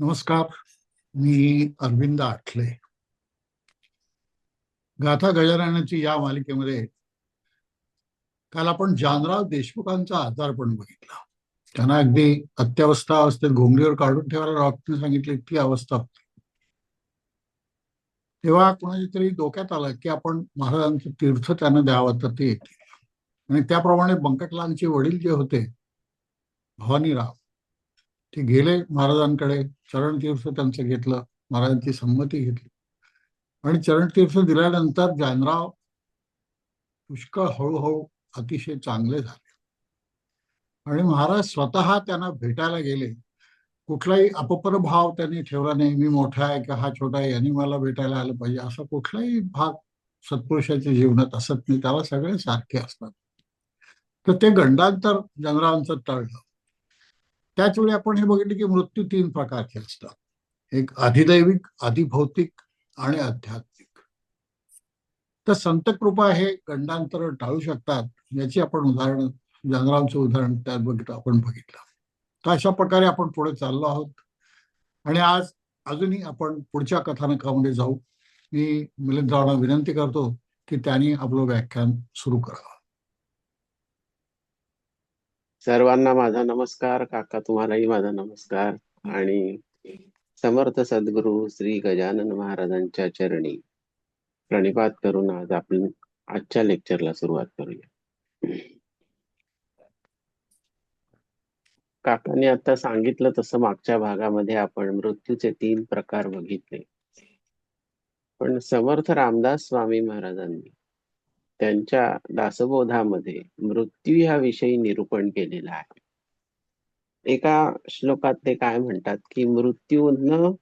नमस्कार मी अरविंद आठले. गाथा गजाननाची या मालिकेमध्ये काल आपण जानराव देशमुखांचा आजार पण बघितला. त्यांना अगदी अत्यावस्था अवस्थेत घोंगडीवर काढून ठेवायला डॉक्टरने सांगितले इतकी अवस्था होती. तेव्हा कोणाच्या तरी डोक्यात आलं की आपण महाराजांचं तीर्थ त्यांना द्यावं तर ते येतील. आणि त्याप्रमाणे बंकटलालचे वडील जे होते भवानीराव ते गेले महाराजांकडे. चरणतीर्थ त्यांचं घेतलं. महाराजांची संमती घेतली. आणि चरणतीर्थ दिल्यानंतर जानराव पुष्कळ हळूहळू अतिशय चांगले झाले. आणि महाराज स्वतः त्यांना भेटायला गेले. कुठलाही अपप्रभाव त्यांनी ठेवला नाही. मी मोठा आहे का हा छोटा आहे यांनी मला भेटायला आलं पाहिजे. असा कुठलाही भाग सत्पुरुषाच्या जीवनात असत नाही. त्याला सगळे सारखे असतात. तर ते गंडांतर जनरावांचं टळलं. त्याच वेळी आपण हे बघितलं की मृत्यू तीन प्रकारचे असतात. एक अधिदैविक अधिभौतिक आणि आध्यात्मिक. तर संत कृपा हे गंडांतर टाळू शकतात याची आपण उदाहरण जानरावचं उदाहरण त्यात बघितलं आपण बघितलं. तर अशा प्रकारे आपण पुढे चाललो आहोत. आणि आज अजूनही आपण पुढच्या कथानकामध्ये जाऊ. मी मिलिंदरावांना विनंती करतो की त्यांनी आपलं व्याख्यान सुरू करावं. सर्वांना माझा नमस्कार काका तुम्हालाही माझा नमस्कार. आणि समर्थ सद्गुरु श्री गजानन महाराजांच्या चरणी प्रणिपात करून आज आपण आजच्या लेक्चरला सुरुवात करूया. काकाने आता सांगितलं तसं मागच्या भागामध्ये आपण मृत्यूचे तीन प्रकार बघितले. पण समर्थ रामदास स्वामी महाराजांनी त्यांच्या दासबोधामध्ये मृत्यू ह्या विषयी निरूपण केलेलं आहे. एका श्लोकात ते काय म्हणतात की मृत्यू न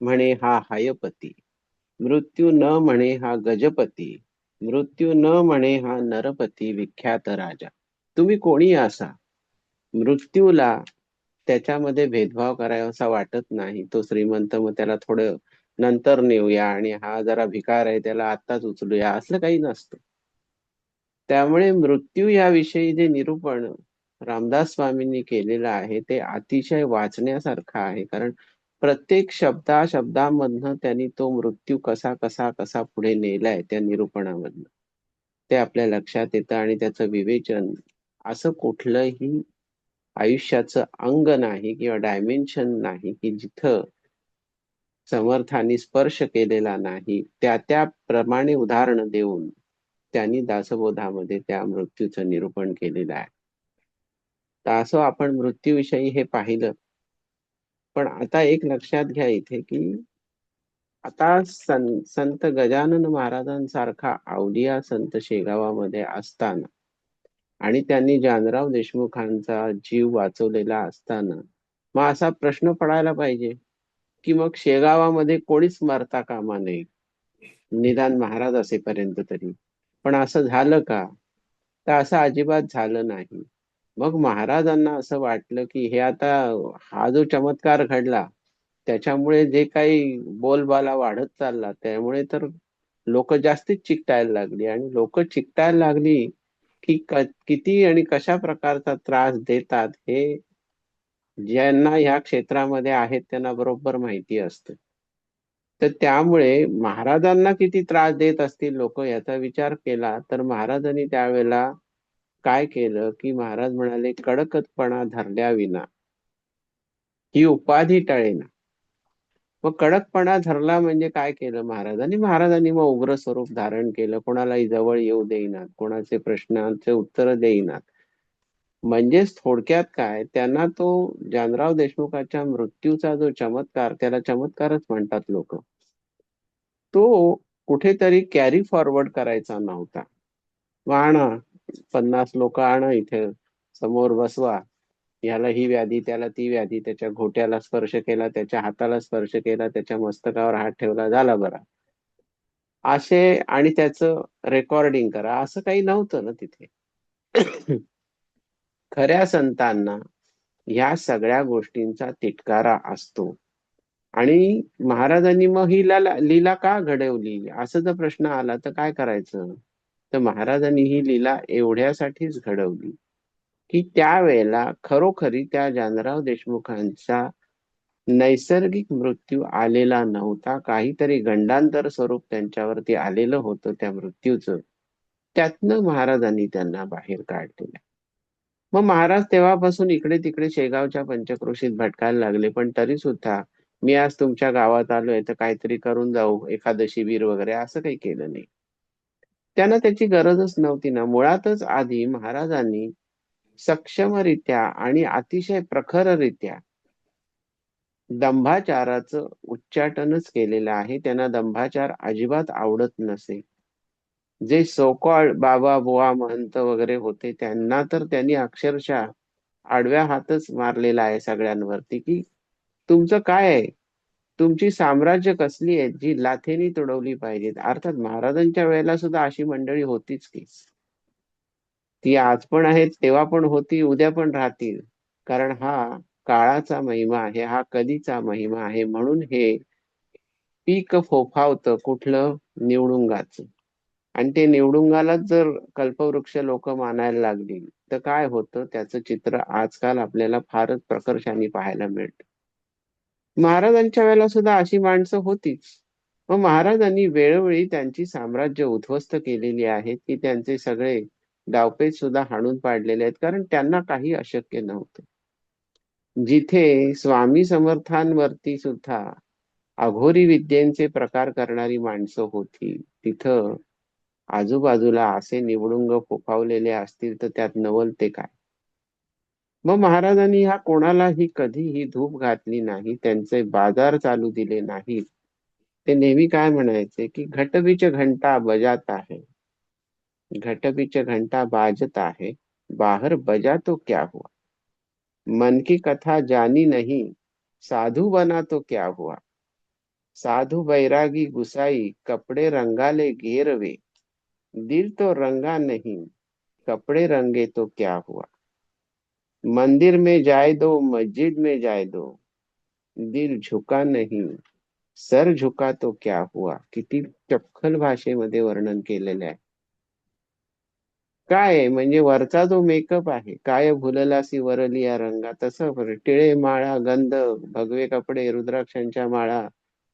म्हणे हा हायपती मृत्यू न म्हणे हा गजपती मृत्यू न म्हणे हा नरपती विख्यात राजा. तुम्ही कोणी असा? मृत्यूला त्याच्यामध्ये भेदभाव करायचा वाटत नाही. तो श्रीमंत मग त्याला थोडं नंतर नेऊया आणि हा जरा भिकार आहे त्याला आत्ताच उचलूया. असलं काही नसतं. त्यामुळे मृत्यू याविषयी जे निरूपण रामदास स्वामींनी केलेलं आहे ते अतिशय वाचण्यासारखं आहे. कारण प्रत्येक शब्दा शब्दामधनं त्यांनी तो मृत्यू कसा कसा कसा पुढे नेलाय त्या निरूपणामधनं. ते आपल्या लक्षात येतं आणि त्याचं विवेचन असं कुठलंही आयुष्याचं अंग नाही किंवा डायमेन्शन नाही की जिथं समर्थाने स्पर्श केलेला नाही. त्या त्या प्रमाणे उदाहरण देऊन त्यांनी दासबोधामध्ये त्या मृत्यूचं निरूपण केलेलं आहे. तर असं आपण मृत्यूविषयी हे पाहिलं. पण आता एक लक्षात घ्या इथे की आता सं संत गजानन महाराजांसारखा अवलिया संत शेगावामध्ये असताना आणि त्यांनी जानराव देशमुखांचा जीव वाचवलेला असताना मग असा प्रश्न पडायला पाहिजे की मग शेगावामध्ये कोणीच मरता कामा नये. निदान महाराज असेपर्यंत तरी. पण असं झालं का? तर असं अजिबात झालं नाही. मग महाराजांना असं वाटलं की हे आता हा जो चमत्कार घडला त्याच्यामुळे जे काही बोलबाला वाढत चालला त्यामुळे तर लोक जास्तीच चिकटायला लागली. आणि लोक चिकटायला लागली की किती आणि कशा प्रकारचा त्रास देतात हे ज्यांना ह्या क्षेत्रामध्ये आहेत त्यांना बरोबर माहिती असते. तर त्यामुळे महाराजांना किती त्रास देत असतील लोक याचा विचार केला तर महाराजांनी त्यावेळेला काय केलं की महाराज म्हणाले कडकतपणा धरल्या विना ही उपाधी टळेना. मग कडकपणा धरला म्हणजे काय केलं महाराजांनी? महाराजांनी मग उग्र स्वरूप धारण केलं. कोणालाही जवळ येऊ देईनात कोणाचे प्रश्नांचे उत्तर देईनात म्हणजेच थोडक्यात काय? त्यांना तो जानराव देशमुखाच्या मृत्यूचा जो चमत्कार त्याला चमत्कारच म्हणतात लोक. तो कुठेतरी कॅरी फॉरवर्ड करायचा नव्हता. मग आणा पन्नास लोक आणा इथे समोर बसवा. याला ही व्याधी त्याला ती व्याधी त्याच्या घोट्याला स्पर्श केला त्याच्या हाताला स्पर्श केला त्याच्या मस्तकावर हात ठेवला झाला बरा. असे आणि त्याचं रेकॉर्डिंग करा. असं काही नव्हतं ना तिथे. खऱ्या संतांना या सगळ्या गोष्टींचा तिटकारा असतो. आणि महाराजांनी मग ही लीला का घडवली? असं जर प्रश्न आला तर काय करायचं? तर महाराजांनी ही लीला एवढ्यासाठीच घडवली की त्यावेळेला खरोखरी त्या जानराव देशमुखांचा नैसर्गिक मृत्यू आलेला नव्हता. काहीतरी गंडांतर स्वरूप त्यांच्यावरती आलेलं होतं त्या मृत्यूचं. त्यातनं महाराजांनी त्यांना बाहेर काढलेलं मग महाराज तेव्हापासून इकडे तिकडे शेगावच्या पंचक्रोशीत भटकायला लागले पण तरी सुद्धा मी आज तुमच्या गावात आलोय तर काहीतरी करून जाऊ एखादं शिबिर वगैरे असं काही केलं नाही. त्यांना त्याची गरजच नव्हती ना. मुळातच आधी महाराजांनी सक्षमरित्या आणि अतिशय प्रखररित्या दंभाचाराचं उच्चाटनच केलेलं आहे. त्यांना दंभाचार अजिबात आवडत नसे. जे सोकॉळ बाबा बुवा महंत वगैरे होते त्यांना तर त्यांनी अक्षरशः आडव्या हातच मारलेला आहे सगळ्यांवरती की तुमचं काय आहे? तुमची साम्राज्य कसली आहे जी लाथेनी तुडवली पाहिजेत? अर्थात महाराजांच्या वेळेला सुद्धा अशी मंडळी होतीच की. ती आज पण आहेत तेव्हा पण होती उद्या पण राहतील. कारण हा काळाचा महिमा आहे हा कधीचा महिमा आहे म्हणून हे पीक फोफावतं कुठलं निवडुंगाचं. आणि ते निवडुंगालाच जर कल्पवृक्ष लोक मानायला लागली तर काय होतं? त्याचं चित्र आजकाल आपल्याला फारच प्रकर्षाने पाहायला मिळतं. महाराजांच्या वेळेला सुद्धा अशी माणसं होतीच. मग महाराजांनी वेळोवेळी त्यांची साम्राज्य उद्ध्वस्त केलेली आहेत की त्यांचे सगळे डावपेच सुद्धा हाणून पाडलेले आहेत कारण त्यांना काही अशक्य नव्हतं. जिथे स्वामी समर्थांवरती सुद्धा अघोरी विद्येचे प्रकार करणारी माणसं होती तिथं आजूबाजूला असे निवडुंग फोफावलेले असतील तर त्यात नवलते काय? मग महाराजांनी ह्या कोणालाही कधीही धूप घातली नाही त्यांचे बाजार चालू दिले नाहीत ते नेहमी काय म्हणायचे की घटबीच घंटा बजात आहे. घटबीच घंटा बाजत आहे बाहर बजा तो क्या हुआ? मन की कथा जानी नहीं साधू बना तो क्या हुआ? साधू बैरागी गुसाई कपड़े रंगाले घेरवे दिल तो रंगा नहीं कपड़े रंगे तो क्या हुआ? मंदिर में जाए दो मस्जिद में जाए दो दिल झुका नहीं सर झुका तो क्या हुआ? किती चपखल भाषेमध्ये वर्णन केलेलं आहे. काय म्हणजे वरचा जो मेकअप आहे काय भुललासी वरली या रंगा तसं टिळे माळा गंध भगवे कपडे रुद्राक्षांच्या माळा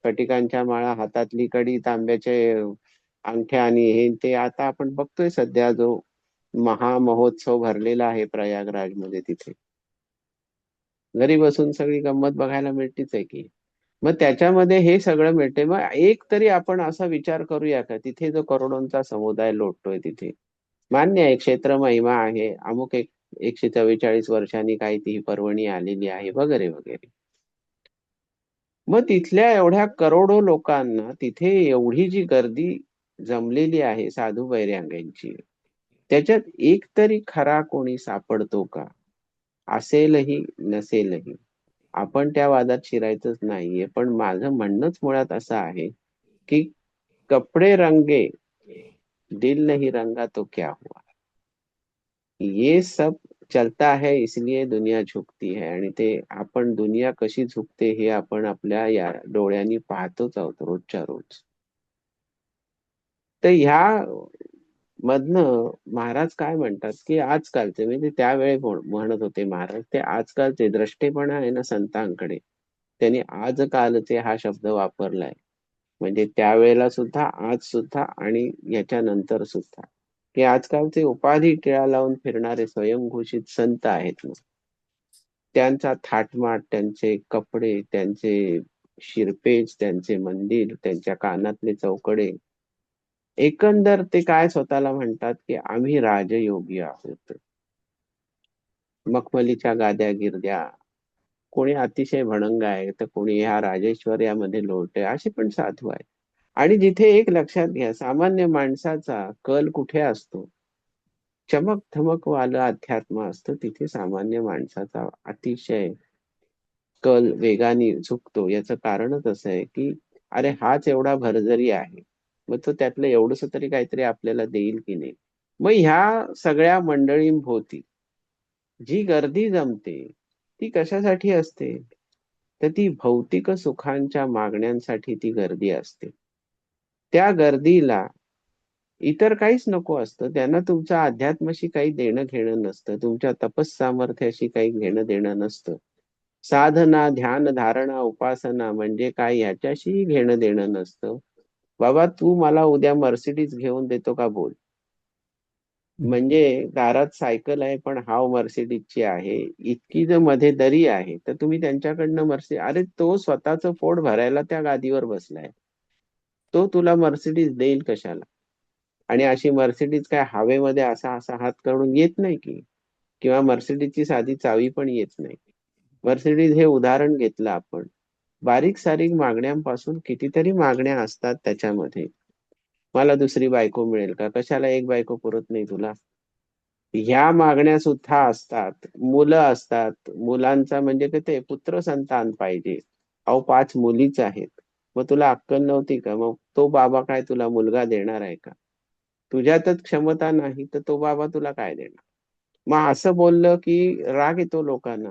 फटिकांच्या माळा हातातली कडी तांब्याचे अंगठ्या आणि हे ते आता आपण बघतोय सध्या जो महामहोत्सव भरलेला आहे प्रयागराजमध्ये तिथे. घरी बसून सगळी गंमत बघायला मिळतीच आहे की. मग त्याच्यामध्ये हे सगळं मिळते मग एक तरी आपण असा विचार करूया का? तिथे जो करोडोंचा समुदाय लोटतोय तिथे. मान्य आहे क्षेत्र महिमा आहे. अमुक एक एकशे चव्वेचाळीस वर्षांनी काही ती पर्वणी आलेली आहे. वगैरे वगैरे. मग तिथल्या एवढ्या करोडो लोकांना तिथे एवढी जी गर्दी जमलेली आहे साधू वैर्यांगांची त्याच्यात एक तरी खरा कोणी सापडतो का? असेलही नसेलही. आपण त्या वादात शिरायचंच नाहीये पण माझं म्हणणंच मुळात असं आहे की कपडे रंगे दिल नहीं रंगा तो क्या हुआ? ये सब चलता है इसलिए दुनिया झुकती है आणि ते आपण दुनिया कशी झुकते हे आपण आपल्या या डोळ्यांनी पाहतोच आहोत रोजच्या रोज. तर ह्या मधनं महाराज काय म्हणतात की आजकालचे म्हणजे त्यावेळी म्हणत होते महाराज ते आजकालचे द्रष्टेपणा आहे ना संतांकडे. त्यांनी आजकालचे हा शब्द वापरलाय. म्हणजे त्यावेळेला सुद्धा आज सुद्धा आणि याच्यानंतर सुद्धा. की आजकालचे उपाधी टिळा लावून फिरणारे स्वयंघोषित संत आहेत ना. त्यांचा थाटमाट त्यांचे कपडे त्यांचे शिरपेज त्यांचे मंदिर त्यांच्या कानातले चौकडे एकंदर ते काय स्वतःला म्हणतात की आम्ही राजयोगी आहोत. मखमलीच्या गाद्या गिरद्या कोणी अतिशय भणंग आहे तर कोणी ह्या राजेश्वर्यामध्ये लोटते असे पण साधू आहेत. आणि जिथे एक लक्षात घ्या सामान्य माणसाचा कल कुठे असतो? चमक धमक वाल अध्यात्म असतं तिथे सामान्य माणसाचा अतिशय कल वेगाने झुकतो याचं कारणच असं आहे की अरे हाच एवढा भरजरी आहे. मग तो त्यातलं एवढंसं तरी काहीतरी आपल्याला देईल की नाही. मग ह्या सगळ्या मंडळींभोवती जी गर्दी जमते ती कशासाठी असते? तर ती भौतिक सुखांच्या मागण्यांसाठी ती गर्दी असते. त्या गर्दीला इतर काहीच नको असतं. त्यांना तुमच्या अध्यात्माशी काही देणं घेणं नसतं. तुमच्या तपस सामर्थ्याशी काही घेणं देणं नसतं. साधना ध्यान धारणा उपासना म्हणजे काय याच्याशीही घेणं देणं नसतं. बाबा तू मला उद्या मर्सिडीज घेऊन देतो का बोल? म्हणजे दारात सायकल आहे पण हाव मर्सिडीजची आहे. इतकी जर मध्ये दरी आहे तर तुम्ही त्यांच्याकडनं मर्सिडी अरे तो स्वतःच पोट भरायला त्या गादीवर बसलाय. तो तुला मर्सिडीज देईल कशाला? आणि अशी मर्सिडीज काय हवेमध्ये असा असा हात करून येत नाही की? किंवा मर्सिडीजची साधी चावी पण येत नाही. मर्सिडीज हे उदाहरण घेतलं आपण. बारीक सारीक मागण्यांपासून कितीतरी मागण्या असतात त्याच्यामध्ये. मला दुसरी बायको मिळेल का? कशाला एक बायको पुरत नाही तुला? ह्या मागण्या सुद्धा असतात. मुलं असतात. मुलांचा म्हणजे काय ते पुत्र संतान पाहिजे. अहो पाच मुलीच आहेत. मग तुला अक्कल नव्हती का? मग तो बाबा काय तुला मुलगा देणार आहे का? तुझ्यातच क्षमता नाही तर तो बाबा तुला काय देणार? मग असं बोललं की राग येतो लोकांना.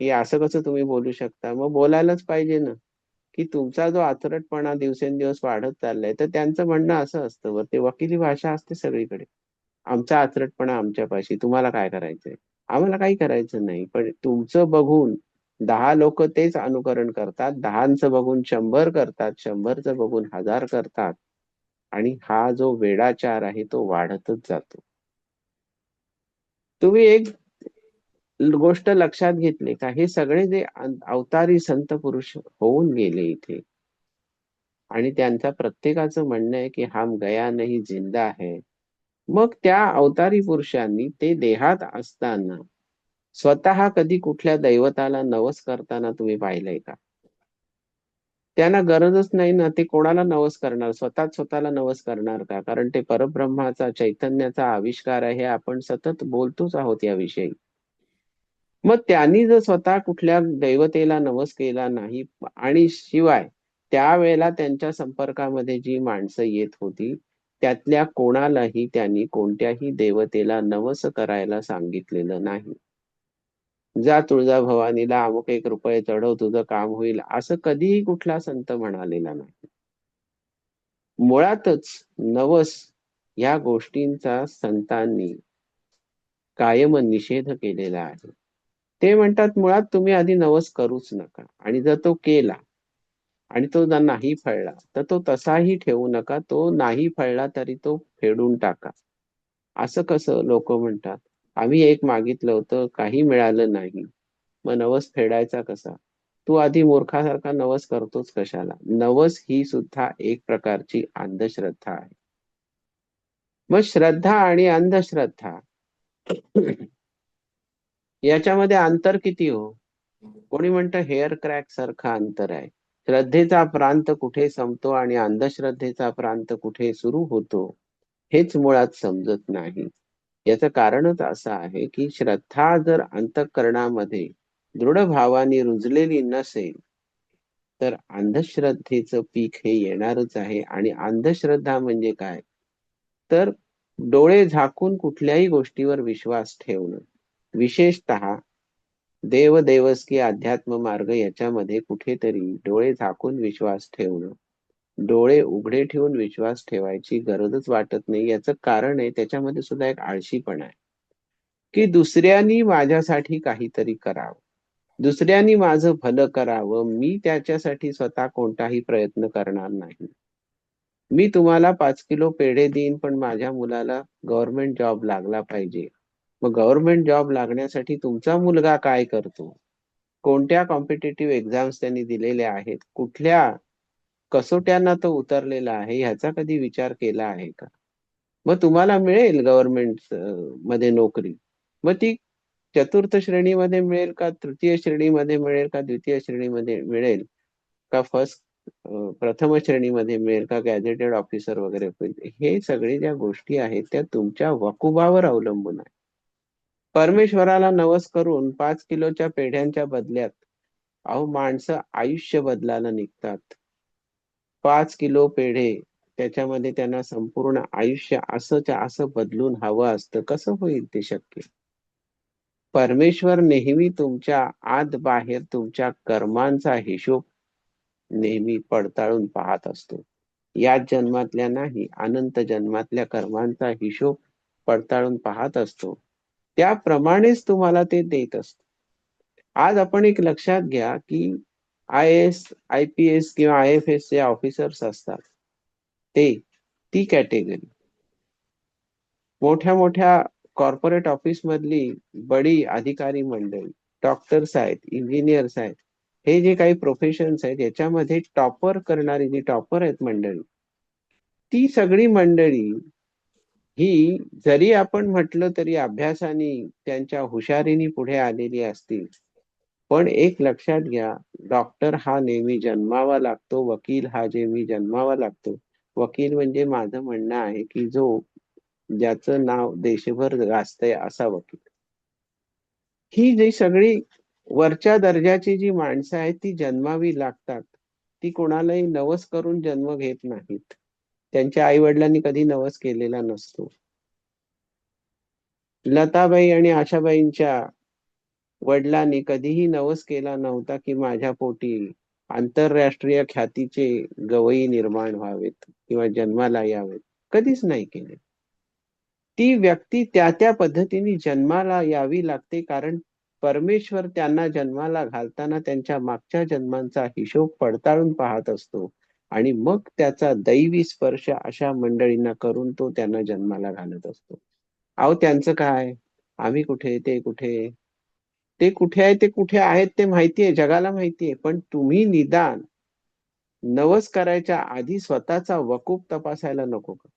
की असं कसं तुम्ही बोलू शकता? मग बोलायलाच पाहिजे ना. की तुमचा जो आचरटपणा दिवसेंदिवस वाढत चाललाय तर त्यांचं म्हणणं असं असतं ते वकिली भाषा असते सगळीकडे. आमचा आचरटपणा आमच्यापाशी. तुम्हाला काय करायचंय? आम्हाला काही करायचं नाही. पण तुमचं बघून दहा लोक तेच अनुकरण करतात. दहांचं बघून शंभर करतात. शंभरचं बघून हजार करतात. आणि हा जो वेडाचार आहे तो वाढतच जातो. तुम्ही एक गोष्ट लक्षात घेतली का? हे सगळे जे अवतारी संत पुरुष होऊन गेले इथे. आणि त्यांचा प्रत्येकाचं म्हणणं आहे की हा गया नाही जिंदा आहे मग त्या अवतारी पुरुषांनी ते देहात असताना स्वतः कधी कुठल्या दैवताला नवस करताना तुम्ही पाहिलंय का? त्यांना गरजच नाही ना ते कोणाला नवस करणार? स्वतः स्वतःला नवस करणार का? कारण ते परब्रह्माचा चैतन्याचा आविष्कार आहे आपण सतत बोलतोच आहोत याविषयी. मग त्यांनी जर स्वतः कुठल्या दैवतेला नवस केला नाही आणि शिवाय त्यावेळेला त्यांच्या संपर्कामध्ये जी माणसं येत होती त्यातल्या कोणालाही त्यांनी कोणत्याही देवतेला नवस करायला सांगितलेलं नाही. जा तुळजा भवानीला अमुक एक रुपये चढव तुझं काम होईल असं कधीही कुठला संत म्हणालेला नाही. मुळातच नवस या गोष्टींचा संतांनी कायम निषेध केलेला आहे. ते म्हणतात मुळात तुम्ही आधी नवस करूच नका. आणि जर तो केला आणि तो जर नाही फळला तर तो तसाही ठेवू नका. तो नाही फळला तरी तो फेडून टाका. असं कसं लोक म्हणतात? आम्ही एक मागितलं होतं काही मिळालं नाही. मग नवस फेडायचा कसा? तू आधी मूर्खासारखा नवस करतोच कशाला? नवस ही सुद्धा एक प्रकारची अंधश्रद्धा आहे. मग श्रद्धा आणि अंधश्रद्धा याच्यामध्ये अंतर किती हो? कोणी म्हणतं हेअर क्रॅक सारखा अंतर आहे. श्रद्धेचा प्रांत कुठे संपतो आणि अंधश्रद्धेचा प्रांत कुठे सुरू होतो हेच मुळात समजत नाही. याचं कारणच असं आहे की श्रद्धा जर अंतकरणामध्ये दृढ भावाने रुजलेली नसेल तर अंधश्रद्धेचं पीक हे येणारच आहे. आणि अंधश्रद्धा म्हणजे काय? तर डोळे झाकून कुठल्याही गोष्टीवर विश्वास ठेवणं. विशेषतः देव देवस्की अध्यात्म मार्ग याच्यामध्ये कुठेतरी डोळे झाकून विश्वास ठेवणं डोळे उघडे ठेवून विश्वास ठेवायची गरजच वाटत नाही याचं कारण आहे त्याच्यामध्ये सुद्धा एक आळशीपणा आहे. की दुसऱ्यांनी माझ्यासाठी काहीतरी करावं दुसऱ्यांनी माझं भलं करावं मी त्याच्यासाठी स्वतः कोणताही प्रयत्न करणार नाही. मी तुम्हाला पाच किलो पेढे देईन पण माझ्या मुलाला गव्हर्नमेंट जॉब लागला पाहिजे. मग गव्हर्नमेंट जॉब लागण्यासाठी तुमचा मुलगा काय करतो? कोणत्या कॉम्पिटेटिव्ह एक्झाम्स त्यांनी दिलेल्या आहेत? कुठल्या कसोट्यांना तो उतरलेला आहे? ह्याचा कधी विचार केला आहे का? मग तुम्हाला मिळेल गव्हर्नमेंटमध्ये नोकरी. मग ती चतुर्थ श्रेणीमध्ये मिळेल का? तृतीय श्रेणीमध्ये मिळेल का? द्वितीय श्रेणीमध्ये मिळेल का? फर्स्ट प्रथम श्रेणीमध्ये मिळेल का? गॅजेटेड ऑफिसर वगैरे होईल. हे सगळे ज्या गोष्टी आहेत त्या तुमच्या वकुबावर अवलंबून आहे परमेश्वराला नवस करून पाच किलोच्या पेढ्यांच्या बदल्यात अहो माणसं आयुष्य बदलायला निघतात. पाच किलो पेढे त्याच्यामध्ये त्यांना संपूर्ण आयुष्य असंच्या असं बदलून हवं असतं. कसं होईल ते शक्य? परमेश्वर नेहमी तुमच्या आत बाहेर तुमच्या कर्मांचा हिशोब नेहमी पडताळून पाहत असतो. या जन्मातल्या नाही अनंत जन्मातल्या कर्मांचा हिशोब पडताळून पाहत असतो. त्याप्रमाणेच तुम्हाला ते देत असत. आज आपण एक लक्षात घ्या की I S I P S किंवा आय एफ एस जे ऑफिसर्स असतात ते ती कॅटेगरी. मोठ्या मोठ्या कॉर्पोरेट ऑफिस मधली बडी अधिकारी मंडळी डॉक्टर्स आहेत इंजिनियर्स आहेत हे जे काही प्रोफेशन्स आहेत याच्यामध्ये टॉपर करणारी जी टॉपर आहेत मंडळी ती सगळी मंडळी ही जरी आपण म्हटलं तरी अभ्यासाने त्यांच्या हुशारीने पुढे आलेली असतील. पण एक लक्षात घ्या डॉक्टर हा नेहमी जन्मावा लागतो वकील हा नेहमी जन्मावा लागतो. वकील म्हणजे माझं म्हणणं आहे की जो ज्याचं नाव देशभर गाजतंय असा वकील. ही जी सगळी वरच्या दर्जाची जी माणसं आहेत ती जन्मावी लागतात. ती कोणालाही नवस करून जन्म घेत नाहीत. त्यांच्या आई वडिलांनी कधी नवस केलेला नसतो. लताबाई आणि आशाबाईंच्या वडिलांनी कधीही नवस केला नव्हता की माझ्या पोटी आंतरराष्ट्रीय ख्यातीचे गवई निर्माण व्हावेत किंवा जन्माला यावेत. कधीच नाही केले. ती व्यक्ती त्या त्या पद्धतीने जन्माला यावी लागते कारण परमेश्वर त्यांना जन्माला घालताना त्यांच्या मागच्या जन्मांचा हिशोब पडताळून पाहत असतो. आणि मग त्याचा दैवी स्पर्श अशा मंडळींना करून तो त्यांना जन्माला घालत असतो. अहो त्यांचं काय? आम्ही कुठे? ते कुठे? ते कुठे आहे? ते कुठे आहेत? ते माहितीये जगाला माहितीये. पण तुम्ही निदान नवस करायच्या आधी स्वतःचा वकूप तपासायला नको का?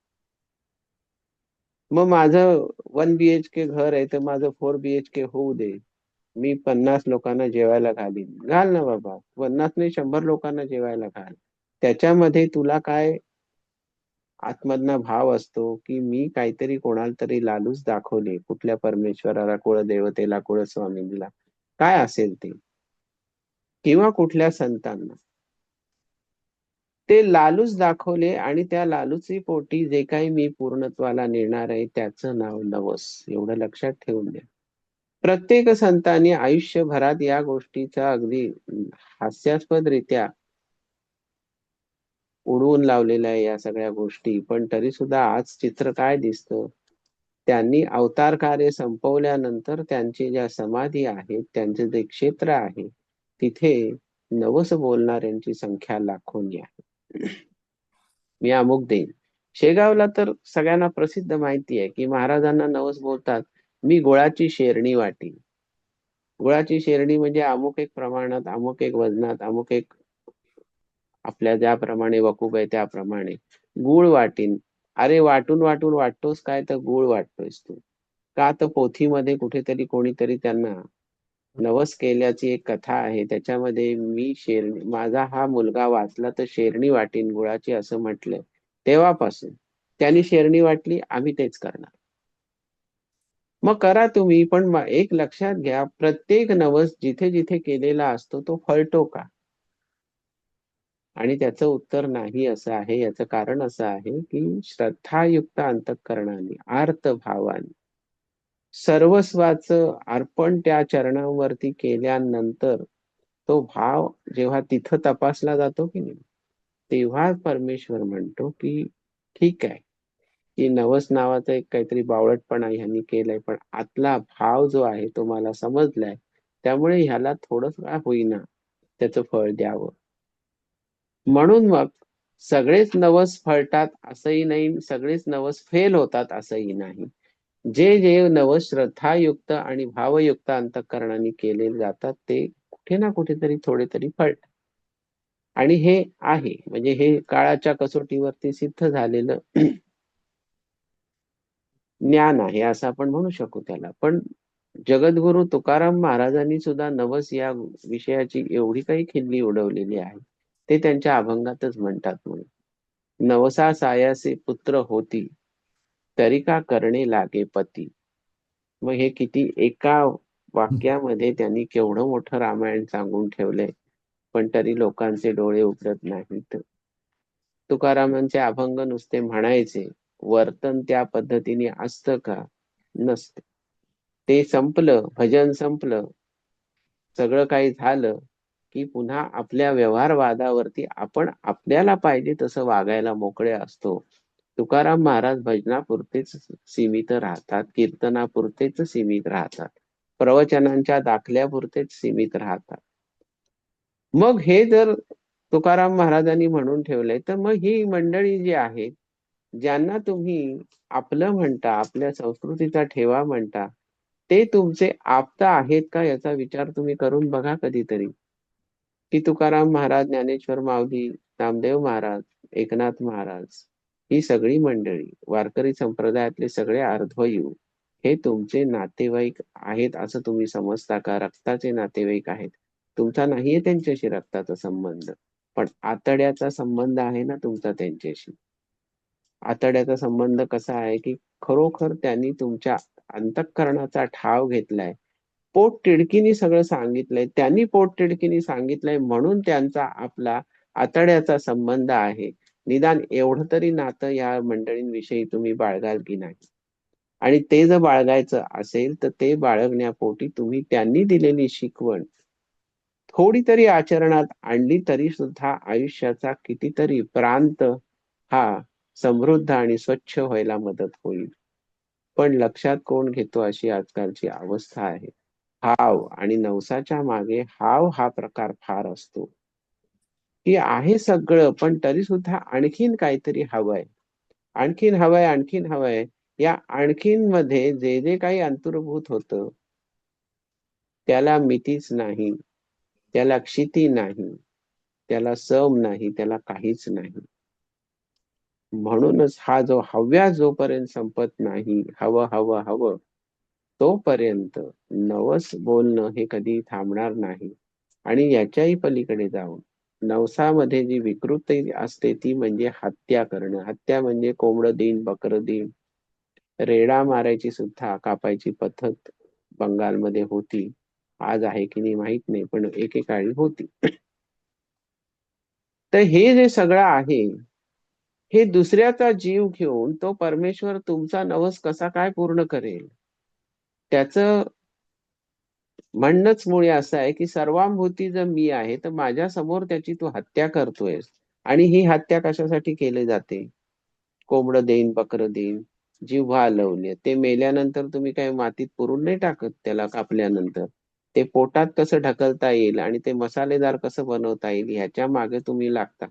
मग माझं वन बीएच के घर आहे तर माझं फोर बीएच के होऊ दे. मी पन्नास लोकांना जेवायला घालीन. घाल ना बाबा. पन्नास नाही शंभर लोकांना जेवायला घाल. त्याच्यामध्ये तुला काय आतमधना भाव असतो की मी काहीतरी कोणाला तरी लालूच दाखवले कुठल्या परमेश्वराला कुळ देवतेला कुळ स्वामींना काय असेल ते? किंवा कुठल्या संतांना? ते लालूच दाखवले आणि त्या लालूची पोटी जे काही मी पूर्णत्वाला नेणार आहे त्याचं नाव नवस एवढं लक्षात ठेवून द्या प्रत्येक संतांनी आयुष्यभरात या गोष्टीचा अगदी हास्यास्पद रित्या उडवून लावलेल्या आहे या सगळ्या गोष्टी. पण तरी सुद्धा आज चित्र काय दिसतं? त्यांनी अवतार कार्य संपवल्यानंतर त्यांची ज्या समाधी आहेत त्यांचे जे क्षेत्र आहे तिथे नवस बोलणाऱ्यांची संख्या लाखोनी आहे. मी अमुक देईन. शेगावला तर सगळ्यांना प्रसिद्ध माहिती आहे की महाराजांना नवस बोलतात मी गुळाची शेरणी वाटी गुळाची शेरणी म्हणजे अमुक एक प्रमाणात अमुक एक वजनात अमुक एक आपल्या ज्याप्रमाणे वकूब आहे त्याप्रमाणे. गुळ वाटीन. अरे वाटून वाटून वाटतोस काय तर गुळ वाटतोयस तू. का तर पोथीमध्ये कुठेतरी कोणीतरी त्यांना नवस केल्याची एक कथा आहे. त्याच्यामध्ये मी शेर माझा हा मुलगा वाचला तर शेरणी वाटीन गुळाची असं म्हटलंय तेव्हापासून त्यांनी शेरणी वाटली आम्ही तेच करणार. मग करा तुम्ही पण एक लक्षात घ्या प्रत्येक नवस जिथे जिथे केलेला असतो तो फळतो का? आणि त्याचं उत्तर नाही असं आहे याचं कारण असं आहे की श्रद्धायुक्त अंतकरणाने आर्त सर्वस्वाच सर्वस्वाचं अर्पण त्या चरणांवरती केल्यानंतर तो भाव जेव्हा तिथं तपासला जातो की नाही तेव्हा परमेश्वर म्हणतो की ठीक आहे की नवस नावाचं एक काहीतरी बावळटपणा ह्यांनी केलंय पण आतला भाव जो आहे तो मला समजलाय त्यामुळे ह्याला थोडस काय होईना त्याचं फळ द्यावं. म्हणून मग सगळेच नवस फळतात असंही नाही सगळेच नवस फेल होतात असंही नाही. जे जे नवस श्रद्धायुक्त आणि भावयुक्त अंतकरणाने केले जातात ते कुठे ना कुठेतरी थोडे तरी फळतात. आणि हे आहे म्हणजे हे काळाच्या कसोटीवरती सिद्ध झालेलं ज्ञान आहे असं आपण म्हणू शकू त्याला. पण जगद्गुरु तुकाराम महाराजांनी सुद्धा नवस या विषयाची एवढी काही खिल्ली उडवलेली आहे. ते त्यांच्या अभंगातच म्हणतात म्हणून. नवसा सायासे पुत्र होती तरी का करणे लागे पती? मग हे किती एका वाक्यामध्ये त्यांनी केवढं मोठं रामायण सांगून ठेवलंय पण तरी लोकांचे डोळे उघडत नाहीत. तुकारामांचे अभंग नुसते म्हणायचे वर्तन त्या पद्धतीने असतं का? नसतं. ते संपलं भजन संपलं सगळं काही झालं की पुन्हा आपल्या व्यवहारवादावरती आपण आपल्याला पाहिजे तसं वागायला मोकळे असतो. तुकाराम महाराज भजनापुरतेच सीमित राहतात कीर्तनापुरतेच सीमित राहतात प्रवचनांच्या दाखल्यापुरतेच सीमित राहतात. मग हे जर तुकाराम महाराजांनी म्हणून ठेवलंय तर मग ही मंडळी जी आहेत ज्यांना तुम्ही आपलं म्हणता आपल्या संस्कृतीचा ठेवा म्हणता ते तुमचे आपता आहेत का याचा विचार तुम्ही करून बघा कधीतरी. की तुकाराम महाराज ज्ञानेश्वर माऊली नामदेव महाराज एकनाथ महाराज ही सगळी मंडळी वारकरी संप्रदायातले सगळे अर्ध्वयू हे तुमचे नातेवाईक आहेत असं तुम्ही समजता का? रक्ताचे नातेवाईक आहेत. तुमचा नाहीये त्यांच्याशी रक्ताचा संबंध पण आतड्याचा संबंध आहे ना तुमचा त्यांच्याशी. आतड्याचा संबंध कसा आहे की खरोखर त्यांनी तुमच्या अंतःकरणाचा ठाव घेतलाय पोट तिडकीनी सगळं सांगितलंय त्यांनी पोट तिडकीनी सांगितलंय म्हणून त्यांचा आपला आतड्याचा संबंध आहे. निदान एवढं तरी नातं या मंडळींविषयी तुम्ही बाळगाल की नाही? आणि ते जर बाळगायचं असेल तर ते बाळगण्यापोटी तुम्ही त्यांनी दिलेली शिकवण थोडी तरी आचरणात आणली तरी सुद्धा आयुष्याचा कितीतरी प्रांत हा समृद्ध आणि स्वच्छ व्हायला मदत होईल. पण लक्षात कोण घेतो अशी आजकालची अवस्था आहे? हाव आणि नवसाच्या मागे हाव हा प्रकार फार असतो. की आहे सगळं पण तरी सुद्धा आणखीन काहीतरी हवंय. आणखीन हवंय आणखीन हवंय. या आणखीन मध्ये जे जे काही अंतर्भूत होतं त्याला मितीच नाही त्याला क्षिती नाही त्याला सम नाही त्याला काहीच नाही. म्हणूनच हा जो हव्या जोपर्यंत संपत नाही हवं हवं हवं तोपर्यंत नवस बोलणं हे कधी थांबणार नाही. आणि याच्याही पलीकडे जाऊन नवसामध्ये जी विकृती असते ती म्हणजे हत्या करणं. हत्या म्हणजे कोंबडं देईन बकरं देईन. रेडा मारायची सुद्धा कापायची पद्धत बंगालमध्ये होती. आज आहे की नाही माहीत नाही पण एकेकाळी होती. तर हे जे सगळं आहे हे दुसऱ्याचा जीव घेऊन तो परमेश्वर तुमचा नवस कसा काय पूर्ण करेल? त्याच म्हणणंच मुळे असं आहे की सर्वांभूती जर मी आहे तर माझ्यासमोर त्याची तू हत्या करतोयस. आणि ही हत्या कशासाठी केली जाते? कोंबडं देईन बकरं देईन जिव्हा हलवले ते मेल्यानंतर तुम्ही काही मातीत पुरून नाही टाकत त्याला कापल्यानंतर. ते पोटात कसं ढकलता येईल आणि ते मसालेदार कसं बनवता येईल ह्याच्या मागे तुम्ही लागता.